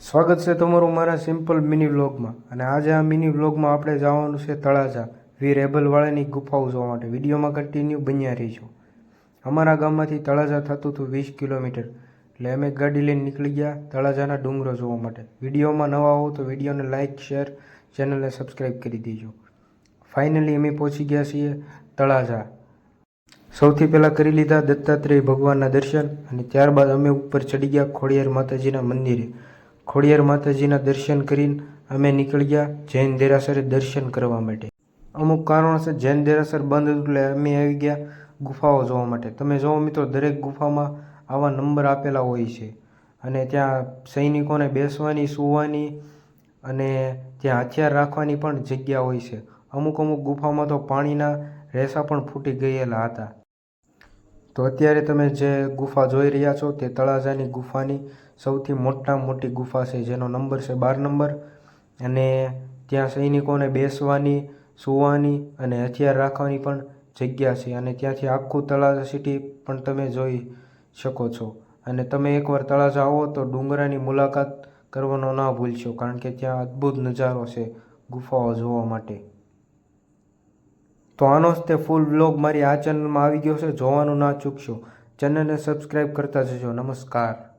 સ્વાગત છે તમારું મારા સિમ્પલ મિની વ્લોગમાં અને આજે આ મિની વ્લોગમાં આપણે જવાનું છે તળાજા, વીર એબલવાળાની ગુફાઓ જોવા માટે. વિડીયોમાં કન્ટિન્યુ બન્યા રહીશું અમારા ગામમાંથી તળાજા થતું હતું વીસ કિલોમીટર. એટલે અમે ગાડી લઈને નીકળી ગયા તળાજાના ડુંગરો જોવા માટે. વિડીયોમાં નવા હો તો વિડીયોને લાઇક શેર ચેનલને સબસ્ક્રાઈબ કરી દેજો. ફાઇનલી અમે પહોંચી ગયા છીએ તળાજા. સૌથી પહેલાં કરી લીધા દત્તાત્રેય ભગવાનના દર્શન અને ત્યારબાદ અમે ઉપર ચડી ગયા ખોડિયાર માતાજીના મંદિરે. ખોડિયાર માતાજીના દર્શન કરીને અમે નીકળી ગયા જૈન દેરાસરે દર્શન કરવા માટે. અમુક કારણોસર જૈન દેરાસર બંધ હતું એટલે અમે આવી ગયા ગુફાઓ જોવા માટે. તમે જુઓ મિત્રો, દરેક ગુફામાં આવા નંબર આપેલા હોય છે. અને ત્યાં સૈનિકોને બેસવાની, સૂવાની અને ત્યાં હથિયાર રાખવાની પણ જગ્યા હોય છે. અમુક અમુક ગુફામાં તો પાણીના રેસા પણ ફૂટી ગયેલા હતા. તો અત્યારે તમે જે ગુફા જોઈ રહ્યા છો તે તળાજાની ગુફાની સૌથી મોટા મોટી ગુફા છે, જેનો નંબર છે બાર નંબર. અને ત્યાં સૈનિકોને બેસવાની, સૂવાની અને હથિયાર રાખવાની પણ જગ્યા છે. અને ત્યાંથી આખું તળાજા સિટી પણ તમે જોઈ શકો છો. અને તમે એકવાર તળાજા આવો તો ડુંગરાની મુલાકાત કરવાનો ના ભૂલશો, કારણ કે ત્યાં અદ્ભુત નજારો છે ગુફાઓ જોવા માટે. તો આનો જ તે ફૂલ વ્લોગ મારી આ ચેનલમાં આવી ગયો છે. જોવાનું ના ચૂકશો. ચેનલને સબસ્ક્રાઈબ કરતા જજો. નમસ્કાર.